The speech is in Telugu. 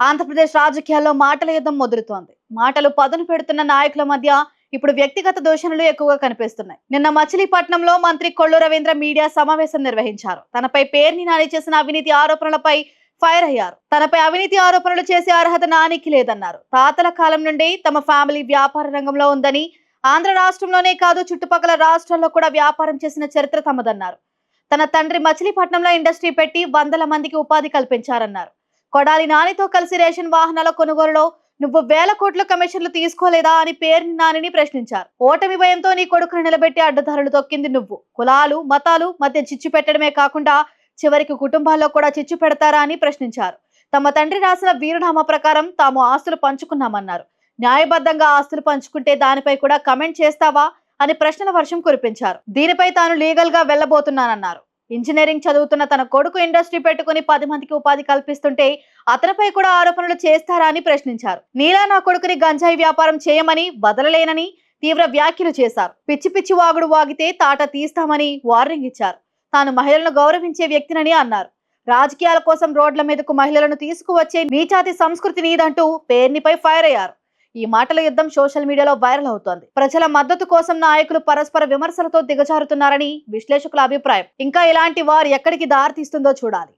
ఆంధ్రప్రదేశ్ రాజకీయాల్లో మాటల యుద్ధం మొదలుతోంది. మాటలు పదును పెడుతున్న నాయకుల మధ్య ఇప్పుడు వ్యక్తిగత దూషణలు ఎక్కువగా కనిపిస్తున్నాయి. నిన్న మచిలీపట్నంలో మంత్రి కొల్లు రవీంద్ర మీడియా సమావేశం నిర్వహించారు. తనపై పేర్ని నాని చేసిన అవినీతి ఆరోపణలపై ఫైర్ అయ్యారు. తనపై అవినీతి ఆరోపణలు చేసే అర్హత నానికి లేదన్నారు. తాతల కాలం నుండి తమ ఫ్యామిలీ వ్యాపార రంగంలో ఉందని ఆంధ్ర రాష్ట్రంలోనే కాదు చుట్టుపక్కల రాష్ట్రాల్లో కూడా వ్యాపారం చేసిన చరిత్ర తమదన్నారు. తన తండ్రి మచిలీపట్నంలో ఇండస్ట్రీ పెట్టి వందల మందికి ఉపాధి కల్పించారన్నారు. కొడాలి నానితో కలిసి రేషన్ వాహనాల కొనుగోలులో నువ్వు వేల కోట్ల కమిషన్లు తీసుకోలేదా అని పేరు నానిని ప్రశ్నించారు. ఓటమి భయంతో నీ కొడుకును నిలబెట్టి అడ్డదారులు తొక్కింది నువ్వు. కులాలు మతాలు మధ్య చిచ్చు పెట్టడమే కాకుండా చివరికి కుటుంబాల్లో కూడా చిచ్చు పెడతారా అని ప్రశ్నించారు. తమ తండ్రి రాసిన వీరునామా ప్రకారం తాము ఆస్తులు పంచుకున్నామన్నారు. న్యాయబద్ధంగా ఆస్తులు పంచుకుంటే దానిపై కూడా కమెంట్ చేస్తావా అని ప్రశ్నల వర్షం కురిపించారు. దీనిపై తాను లీగల్గా వెళ్ళబోతున్నానన్నారు ఇంజనీరింగ్ చదువుతున్న తన కొడుకు ఇండస్ట్రీ పెట్టుకుని పది మందికి ఉపాధి కల్పిస్తుంటే అతనిపై కూడా ఆరోపణలు చేస్తారా అని ప్రశ్నించారు. నీలా నా కొడుకుని గంజాయి వ్యాపారం చేయమని వదలలేనని తీవ్ర వ్యాఖ్యలు చేశారు. పిచ్చి పిచ్చి వాగుడు వాగితే తాట తీస్తామని వార్నింగ్ ఇచ్చారు. తాను మహిళలను గౌరవించే వ్యక్తినని అన్నారు. రాజకీయాల కోసం రోడ్ల మీదకు మహిళలను తీసుకువచ్చే నీచాతి సంస్కృతి నీదంటూ పేర్నిపై ఫైర్ అయ్యారు. ఈ మాటల యుద్ధం సోషల్ మీడియాలో వైరల్ అవుతోంది. ప్రజల మద్దతు కోసం నాయకులు పరస్పర విమర్శలతో దిగజారుతున్నారని విశ్లేషకుల అభిప్రాయం. ఇంకా ఇలాంటి వారు ఎక్కడికి దారి తీస్తుందో చూడాలి.